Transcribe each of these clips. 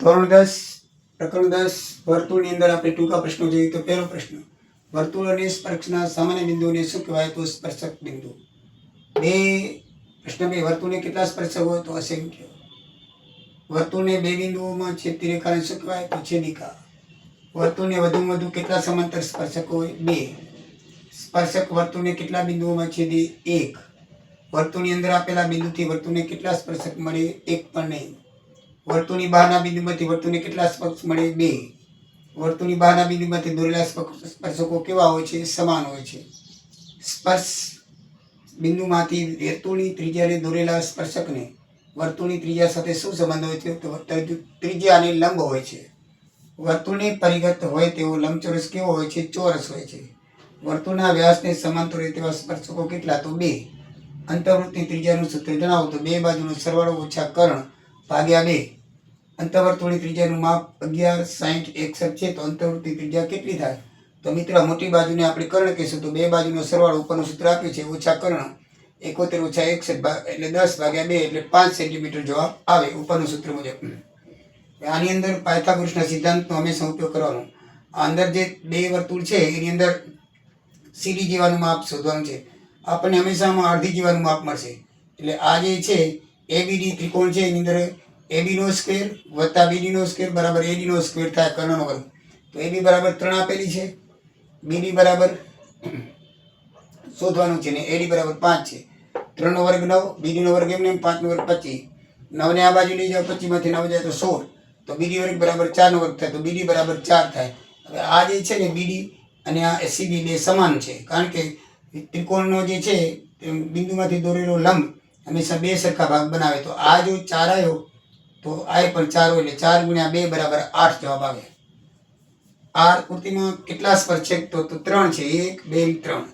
ધોરણ દસ પ્રકરણ દસ વર્તુળની અંદર આપણે ટૂંકા પ્રશ્નો જોઈએ તો પહેલો પ્રશ્ન વર્તુળ અને સ્પર્શના સામાન્ય બિંદુઓને શું કહેવાય? તો સ્પર્શક બિંદુ. બે પ્રશ્ન બે, વર્તુળને કેટલા સ્પર્શક હોય? તો અસંખ્ય. વર્તુળને બે બિંદુઓમાં છેદતી રેખાને શું કહેવાય? તો છેદિકા. વર્તુળને વધુમાં વધુ કેટલા સમાંતર સ્પર્શક હોય? બે. સ્પર્શક વર્તુળને કેટલા બિંદુઓમાં છેદે? એક. વર્તુળની અંદર આપેલા બિંદુથી વર્તુળને કેટલા સ્પર્શક મળે? એક પણ નહીં. વર્તુળની બહારના બિંદુમાંથી વર્તુળને કેટલા સ્પર્શ મળે? બે. વર્તુળની બહારના બિંદુમાંથી દોરેલા સ્પર્શકો કેવા હોય છે? સમાન હોય છે. સ્પર્શ બિંદુમાંથી વર્તુળની ત્રિજ્યાને દોરેલા સ્પર્શકને વર્તુળની ત્રિજ્યા સાથે શું સંબંધ હોય છે? તો ત્રિ- ત્રિજ્યાને લંબ હોય છે. વર્તુળની પરિગત હોય તેવો લંબચોરસ કેવો હોય છે? ચોરસ હોય છે. વર્તુળના વ્યાસને સમાંતર હોય તેવા સ્પર્શકો કેટલા? તો બે. અંતર્વૃત્તની ત્રિજ્યાનું સૂત્ર જણાવો. તો બે બાજુનો સરવાળો ઓછા કર્ણ ભાગ્યા બે. અંતર્વર્તુળની ત્રિજ્યાનું માપ અગિયાર સાઠ એકસઠ છે, તો અંતર્વૃત્તની ત્રિજ્યા કેટલી થાય? તો મિત્ર, મોટી બાજુને આપણે કર્ણ કહીશું, તો બે બાજુનો સરવાળો ઉપરનું સૂત્ર આપ્યું છે, ઓછા કર્ણ, એકોતેર ઓછા એકસઠ એટલે દસ ભાગ્યા બે, એટલે પાંચ સેન્ટીમીટર જવાબ આવે, ઉપરનું સૂત્ર મુજબ. આની અંદર પાયથાગોરસના સિદ્ધાંતનો હંમેશા ઉપયોગ કરવાનો. આ અંદર જે બે વર્તુળ છે, એની અંદર સીડી જીવાનું માપ શોધવાનું છે. આપણને હંમેશામાં અડધી જીવાનું માપ મળશે. એટલે આ જે છે એબીડી ત્રિકોણ છે, એની અંદર એબીનો સ્ક્વેર વત્તા બીડીનો સ્ક્વેર બરાબર એડીનો સ્ક્વેર થાય કર્ણનો વર્ગ. તો એબી બરાબર ત્રણ આપેલી છે. બીડી બરાબર શોધવાનું છે ને એડી બરાબર પાંચ છે. ત્રણનો વર્ગ નવ બીડીનો વર્ગ એમને એમ, પાંચનો વર્ગ પચીસ. નવને આ બાજુ લઈ જાઓ, પચીસમાંથી નવ જાય તો સોળ. તો બીડી વર્ગ બરાબર ચારનો વર્ગ થાય તો બીડી બરાબર ચાર થાય. હવે આ જે છે ને બીડી અને આ સીડી બે સમાન છે. કારણ કે ત્રિકોણનો જે છે બિંદુમાંથી દોરેલો લંબ હંમેશા બે સરખા ભાગ બનાવે. તો આ જો ચાર આવ્યો તો આય પણ ચાર હોય એટલે ચાર ગુણ્યા બે બરાબર આઠ જવાબ આવે. આર પૂર્તિમાં કેટલા સ્પર્શક તો ત્રણ છે. એક, બે, ત્રણ.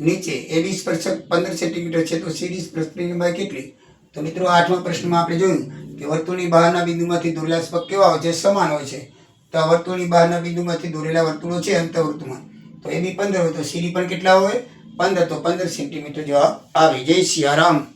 નીચે એડી સ્પર્શક પંદર સેન્ટીમીટર છે તો સીડી સ્પર્શની લંબાઈ કેટલી? તો મિત્રો આઠમા પ્રશ્નમાં આપણે જોયું કે વર્તુળની બહારના બિંદુમાંથી દોરેલા સ્પર્શક કેવા હોય છે? સમાન હોય છે. તો આ વર્તુળની બહારના બિંદુમાંથી દોરેલા વર્તુળો છે અંતવર્તુમાં તો એ બી પંદર હોય તો સીડી પણ કેટલા હોય? પંદર. તો પંદર સેન્ટીમીટર જવાબ આવે જય સિયારામ.